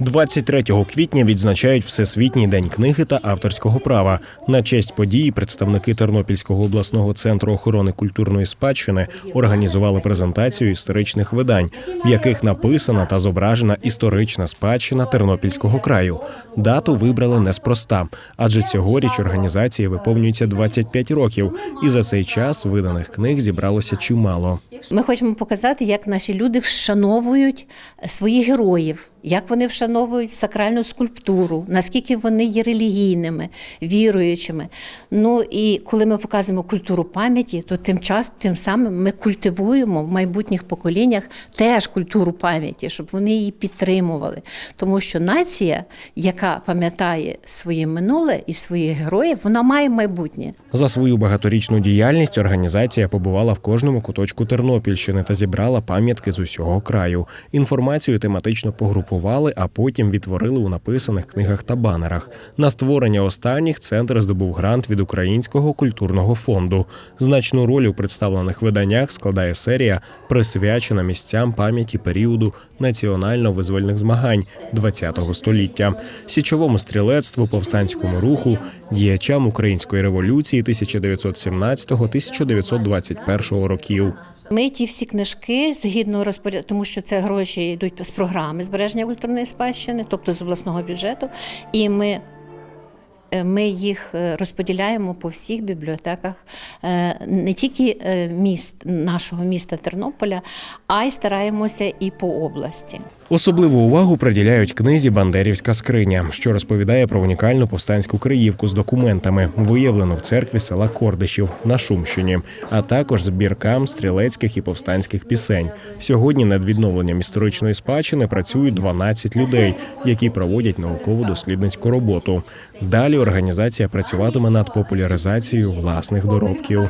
23 квітня відзначають Всесвітній день книги та авторського права. На честь події представники Тернопільського обласного центру охорони культурної спадщини організували презентацію історичних видань, в яких написана та зображена історична спадщина Тернопільського краю. Дату вибрали неспроста, адже цьогоріч організації виповнюється 25 років, і за цей час виданих книг зібралося чимало. Ми хочемо показати, як наші люди вшановують своїх героїв, як вони вшановують сакральну скульптуру, наскільки вони є релігійними, віруючими. Ну і коли ми показуємо культуру пам'яті, то тим час, тим самим ми культивуємо в майбутніх поколіннях теж культуру пам'яті, щоб вони її підтримували. Тому що нація, яка пам'ятає своє минуле і своїх героїв, вона має майбутнє. За свою багаторічну діяльність організація побувала в кожному куточку Тернопільщини та зібрала пам'ятки з усього краю. Інформацію тематично погрупували, а потім відтворили у написаних книгах та банерах. На створення останніх центр здобув грант від Українського культурного фонду. Значну роль у представлених виданнях складає серія, присвячена місцям пам'яті періоду національно-визвольних змагань ХХ століття, січовому стрілецтву, повстанському руху, діячам української революції 1917-1921 років. Ми ті всі книжки згідно розпоряд, тому що це гроші йдуть з програми збереження культурної спадщини, тобто з обласного бюджету, і ми. Е, Ми їх е, розподіляємо по всіх бібліотеках е, не тільки міст нашого міста Тернополя, а й стараємося і по області. Особливу увагу приділяють книзі Бандерівська скриня, що розповідає про унікальну повстанську криївку з документами, виявлену в церкві села Кордишів на Шумщині, а також збіркам стрілецьких і повстанських пісень. Сьогодні над відновленням історичної спадщини працюють 12 людей, які проводять наукову дослідницьку роботу. Далі організація працюватиме над популяризацією власних доробків.